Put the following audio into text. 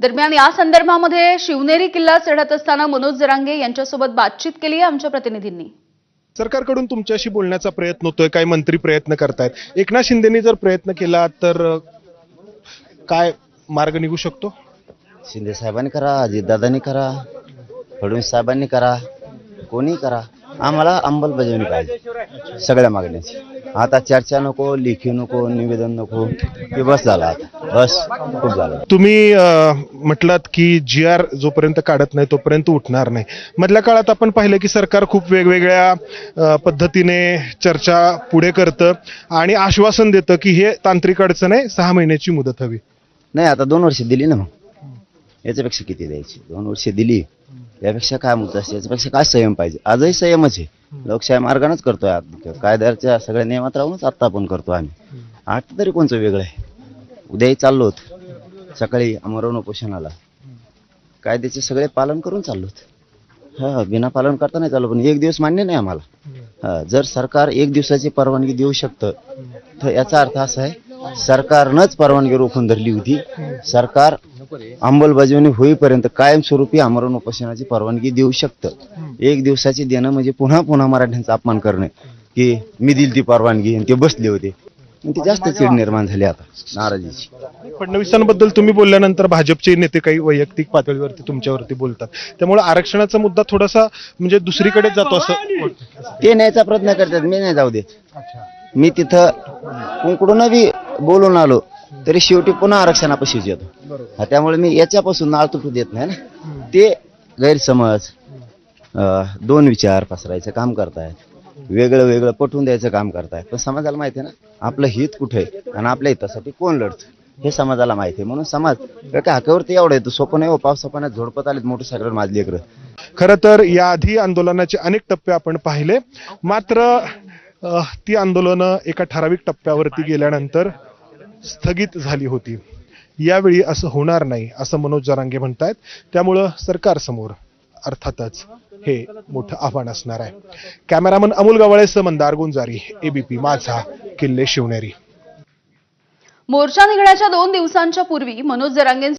दरम्यान या संदर्भामध्ये शिवनेरी किल्ला चढत असताना मनोज जरांगे यांच्यासोबत बातचीत केली आहे आमच्या प्रतिनिधींनी. सरकारकडून तुमच्याशी बोलण्याचा प्रयत्न होतोय काही मंत्री प्रयत्न करतायत. एकनाथ शिंदेनी जर प्रयत्न केला तर काय मार्ग निघू शकतो? शिंदे साहेबांनी करा अजितदादांनी करा फडणवीस साहेबांनी करा कोणी करा. आम्हाला अंमलबजावणी पाहिजे सगळ्या मागण्याची. आता चर्चा नको लेखी नको निवेदन नको ते बस झालं आता. बस खूप झालं. तुम्ही अ, म्हटलात की जी आर जोपर्यंत काढत नाही तोपर्यंत उठणार नाही. मधल्या काळात आपण पाहिलं की सरकार खूप वेगवेगळ्या अ, पद्धतीने चर्चा पुढे करतं आणि आश्वासन देतं की हे तांत्रिक अडचण आहे सहा महिन्याची मुदत हवी. नाही आता दोन वर्ष दिली ना मग. याच्यापेक्षा किती द्यायची? दोन वर्ष दिली. यापेक्षा काय मुद्दा असते? याच्यापेक्षा काय संयम पाहिजे? आजही संयमच आहे. लोकशाही मार्गानेच करतोय. आत- कायद्याच्या सगळ्या नियमात राहूनच आत्ता आपण करतो आम्ही. आता तरी कोणचं वेगळं आहे? उद्याही चाललो होत. सकाळी अमरवण उपोषणाला कायद्याचे सगळे पालन करून चाललो होत. हा बिना पालन करता नाही चाललो पण एक दिवस मान्य नाही आम्हाला. हा जर सरकार एक दिवसाची परवानगी देऊ शकतं तर याचा अर्थ असा आहे सरकारनंच परवानगी रोखून धरली होती. सरकार अंमलबजावणी होईपर्यंत कायमस्वरूपी आमरण उपोषणाची परवानगी देऊ शकतं. एक दिवसाची देणं म्हणजे पुन्हा पुन्हा मराठ्यांचा अपमान करणे की मी दिली ती परवानगी आणि ते बसले होते. आणि ती जास्त चीड निर्माण झाली आता नाराजीची. फडणवीसांबद्दल तुम्ही बोलल्यानंतर भाजपचे नेते काही वैयक्तिक पातळीवरती तुमच्यावरती बोलतात. त्यामुळे आरक्षणाचा मुद्दा थोडासा म्हणजे दुसरीकडे जातो असं ते न्यायचा प्रयत्न करतात मी नाही जाऊ देत. मी तिथं कुंकडून बी बोलून आलो तरी शेवटी पुन्हा आरक्षणापाशीच येतो. हा, त्यामुळे मी याच्यापासून नाळ तुटू देत नाही ना. ते गैरसमज अं, दोन विचार पसरायचं काम करतायत. वेगळं वेगळं पटवून द्यायचं काम करताय. पण समाजाला माहिती आहे ना आपलं हित कुठे आहे? आणि आपल्या हितासाठी कोण लढतं? हे समाजाला माहिती आहे. म्हणून समाज काय हाकेवरती एवढं येतो सोपं नाही हो पाऊस सोपाने झोडपत आलेत मोटरसायकल माझली लेकरं खरं तर याआधी आंदोलनाचे अनेक टप्पे आपण पाहिले. मात्र ती आंदोलनं एका ठराविक टप्प्यावरती गेल्यानंतर स्थगित झाली होती. यावेळी असं होणार नाही असं मनोज जरांगे म्हणतायत. त्यामुळं सरकारसमोर अर्थातच हे मोठं आव्हान असणार आहे. कॅमेरामन अमोल गवळेसह मंदार गुंजारी एबीपी माझा किल्ले शिवनेरी. मोर्चा निघण्याच्या दोन दिवसांच्या पूर्वी मनोज जरांगे